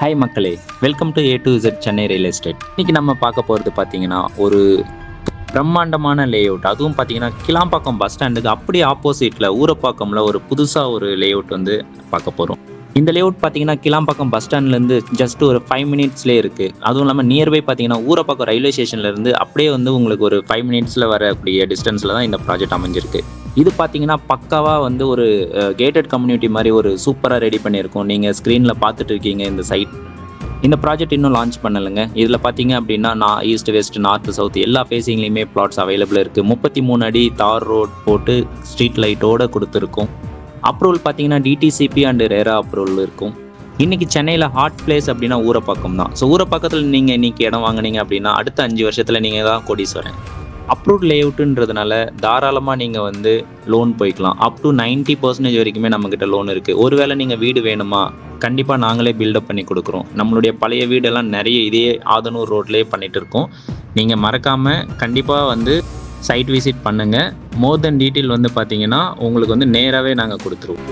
Hi மக்களே. Welcome to A to Z Chennai real estate இன்னைக்கு நம்ம பார்க்க போகிறது பார்த்தீங்கன்னா ஒரு பிரம்மாண்டமான லேஅவுட் அதுவும் பார்த்தீங்கன்னா கிளாம்பாக்கம் பஸ் ஸ்டாண்டுக்கு அப்படியே ஆப்போசிட்டில் ஊரப்பாக்கம்ல ஒரு புதுசாக ஒரு லேஅவுட் வந்து பார்க்க போகிறோம் இந்த லேவுட் பார்த்தீங்கன்னா கிளாம்பாக்கம் பஸ் ஸ்டாண்ட்லேருந்து ஜஸ்ட் ஒரு ஃபைவ் மினிட்ஸ்லேயே இருக்குது அதுவும் இல்லாமல் நியர்பை பார்த்தீங்கன்னா ஊரப்பாக்கம் ரயில்வே ஸ்டேஷன்லேருந்து அப்படியே வந்து உங்களுக்கு ஒரு ஃபைவ் மினிட்ஸில் வரக்கூடிய டிஸ்டன்ஸில் தான் இந்த ப்ராஜெக்ட் அமைஞ்சிருக்கு. இது பார்த்தீங்கன்னா பக்காவாக வந்து ஒரு கேட்டட் கம்யூனிட்டி மாதிரி ஒரு சூப்பராக ரெடி பண்ணியிருக்கோம். நீங்கள் ஸ்க்ரீனில் பார்த்துட்டு இருக்கீங்க இந்த சைட் இந்த ப்ராஜெக்ட் இன்னும் லான்ச் பண்ணலைங்க. இதில் பார்த்தீங்க அப்படின்னா நான் ஈஸ்ட் வெஸ்ட் நார்த் சவுத் எல்லா ஃபேஸிங்லேயுமே பிளாட்ஸ் அவைலபிள் இருக்குது முப்பத்தி மூணு அடி தார் ரோட் போட்டு ஸ்ட்ரீட் லைட்டோடு கொடுத்துருக்கோம். அப்ரூவல் பார்த்தீங்கன்னா டிடிசிபி அண்டு ரேரா அப்ரூவல் இருக்கும். இன்றைக்கி சென்னையில் ஹாட் பிளேஸ் அப்படின்னா ஊரப்பாக்கம் தான் ஸோ ஊரப்பாக்கத்தில் நீங்கள் இன்னைக்கு இடம் வாங்குனீங்க அப்படின்னா அடுத்த அஞ்சு வருஷத்தில் நீங்கள் தான் கோடீஸ்வரன். அப்ரூவ்ட் லேஅவுட்டுன்றதுனால தாராளமாக நீங்கள் வந்து லோன் போய்க்கலாம். அப் டு நைன்ட்டி பர்சன்டேஜ் வரைக்குமே நம்மக்கிட்ட லோன் இருக்குது ஒருவேளை நீங்கள் வீடு வேணுமா? கண்டிப்பாக நாங்களே பில்டப் பண்ணி கொடுக்குறோம். நம்மளுடைய பழைய வீடெல்லாம் நிறைய இதே ஆதனூர் ரோட்லேயே பண்ணிட்டு இருக்கோம். நீங்கள் மறக்காமல் கண்டிப்பாக வந்து சைட் விசிட் பண்ணுங்கள் மோர் தென் டீட்டெயில் வந்து பார்த்தீங்கன்னா உங்களுக்கு வந்து நேராகவே நாங்கள் கொடுத்துருவோம்.